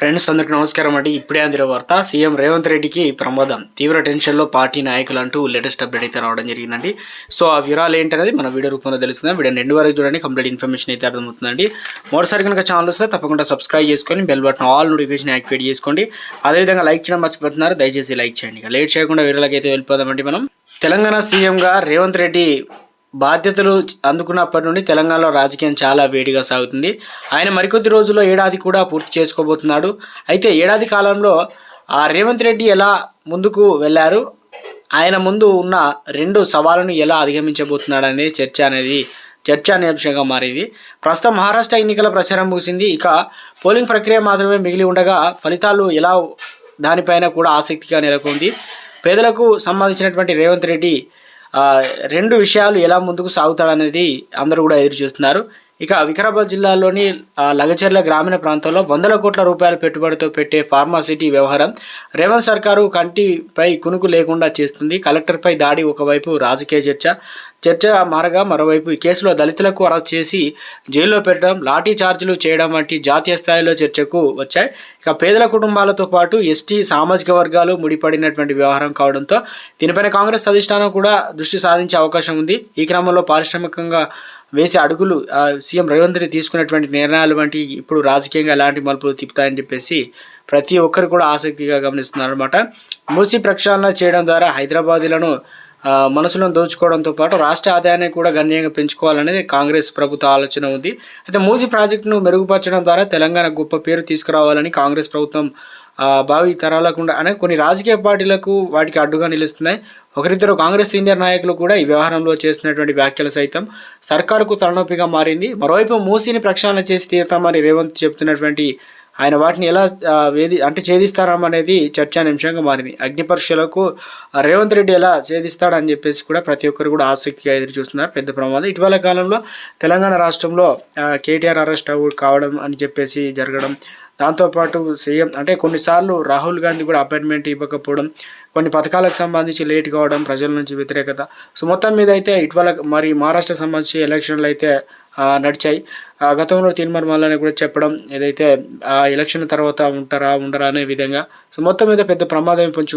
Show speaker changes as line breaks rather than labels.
Friends అందరికీ నమస్కారం అండి. ఇప్పుడే అందిన వార్త సీఎం రేవంత్ రెడ్డికి ప్రమాదం. తీవ్ర టెన్షన్లో పార్టీ నాయకులు అంటూ లేటెస్ట్ అప్డేట్ అయితే రావడం జరిగిందండి. సో ఆ వివరాలు ఏంటనేది మన వీడియో రూపంలో తెలుస్తుంది. వీడియో రెండు వరకు చూడండి కంప్లీట్ ఇన్ఫర్మేషన్ అయితే అర్థమవుతుందండి. మరోసారి కనుక ఛానల్ వస్తే తప్పకుండా సబ్స్క్రైబ్ చేసుకొని bell button all notification activate చేసుకోండి. అదేవిధంగా లైక్ చేయడం మర్చిపోతున్నారు దయచేసి లైక్ చేయండి. లేట్ చేయకుండా వీరలకి అయితే వెళ్ళిపోదామండి మనం. తెలంగాణ సీఎంగా రేవంత్ రెడ్డి బాధ్యతలు అందుకున్నప్పటి నుండి తెలంగాణలో రాజకీయం చాలా వేడిగా సాగుతుంది. ఆయన మరికొద్ది రోజుల్లో ఏడాది కూడా పూర్తి చేసుకోబోతున్నాడు. అయితే ఏడాది కాలంలో ఆ రేవంత్ రెడ్డి ఎలా ముందుకు వెళ్ళారు ఆయన ముందు ఉన్న రెండు సవాళ్ళను ఎలా అధిగమించబోతున్నాడు అనేది చర్చ అనేది చర్చానీయాంశంగా మారింది. ప్రస్తుతం మహారాష్ట్ర ఎన్నికల ప్రచారం ముగిసింది. ఇక పోలింగ్ ప్రక్రియ మాత్రమే మిగిలి ఉండగా ఫలితాలు ఎలా దానిపైన కూడా ఆసక్తిగా నెలకొంది. పేదలకు సంబంధించినటువంటి రేవంత్ రెడ్డి రెండు విషయాలు ఎలా ముందుకు సాగుతాడనేది అందరూ కూడా ఎదురు చూస్తున్నారు. ఇక వికారాబాద్ జిల్లాలోని లగచెర్ల గ్రామీణ ప్రాంతంలో వందల కోట్ల రూపాయల పెట్టుబడితో పెట్టే ఫార్మాసిటీ వ్యవహారం రేవంత్ సర్కారు కంటిపై కునుకు లేకుండా చేస్తుంది. కలెక్టర్పై దాడి ఒకవైపు రాజకీయ చర్చ చర్చ మారగా మరోవైపు ఈ కేసులో దళితులకు అరెస్ట్ చేసి జైల్లో పెట్టడం లాఠీ చార్జీలు చేయడం వంటి జాతీయ స్థాయిలో చర్చకు వచ్చాయి. ఇక పేదల కుటుంబాలతో పాటు ఎస్టీ సామాజిక వర్గాలు ముడిపడినటువంటి వ్యవహారం కావడంతో దీనిపైన కాంగ్రెస్ అధిష్టానం కూడా దృష్టి సాధించే అవకాశం ఉంది. ఈ క్రమంలో పారిశ్రామికంగా వేసే అడుగులు సీఎం రేవంత్ రెడ్డి తీసుకున్నటువంటి నిర్ణయాలు వంటి ఇప్పుడు రాజకీయంగా ఎలాంటి మలుపులు తిప్పుతాయని చెప్పేసి ప్రతి ఒక్కరు కూడా ఆసక్తిగా గమనిస్తున్నారు అనమాట మూసి ప్రక్షాళన చేయడం ద్వారా హైదరాబాదీలను మనసులను మనసులో దోచుకోవడంతో పాటు రాష్ట్ర ఆదాయాన్ని కూడా గణనీయంగా పెంచుకోవాలనేది కాంగ్రెస్ ప్రభుత్వ ఆలోచన ఉంది. అయితే మూసి ప్రాజెక్టును మెరుగుపరచడం ద్వారా తెలంగాణ గొప్ప పేరు తీసుకురావాలని కాంగ్రెస్ ప్రభుత్వం భావి తరాలకు అనే కొన్ని రాజకీయ పార్టీలకు వాటికి అడ్డుగా నిలుస్తున్నాయి. ఒకరిద్దరు కాంగ్రెస్ సీనియర్ నాయకులు కూడా ఈ వ్యవహారంలో చేస్తున్నటువంటి వ్యాఖ్యలు సైతం సర్కారుకు తలనొప్పిగా మారింది. మరోవైపు మూసీని ప్రక్షాళన చేసి తీరుతామని రేవంత్ చెప్తున్నటువంటి ఆయన వాటిని ఎలా వేది అంటే ఛేదిస్తారనేది చర్చానింశంగా మారింది. అగ్ని పరీక్షలకు రేవంత్ రెడ్డి ఎలా ఛేదిస్తాడని చెప్పేసి కూడా ప్రతి ఒక్కరు కూడా ఆసక్తిగా ఎదురు చూస్తున్నారు. పెద్ద ప్రమాదం. ఇటీవల కాలంలో తెలంగాణ రాష్ట్రంలో కేటీఆర్ అరెస్ట్ కావడం అని చెప్పేసి జరగడం దాంతోపాటు సీఎం అంటే కొన్నిసార్లు రాహుల్ గాంధీ కూడా అపాయింట్మెంట్ ఇవ్వకపోవడం కొన్ని పథకాలకు సంబంధించి లేట్ కావడం ప్రజల నుంచి వ్యతిరేకత. సో మొత్తం మీద అయితే ఇటీవల మరి మహారాష్ట్రకు సంబంధించి ఎలక్షన్లు అయితే నడిచాయి. ఆ, గతంలో తీర్మార్ మల్లని కూడా చెప్పడం ఏదైతే ఆ ఎలక్షన్ తర్వాత ఉంటారా ఉండరా అనే విధంగా. సో మొత్తం మీద పెద్ద ప్రమాదం పొంచు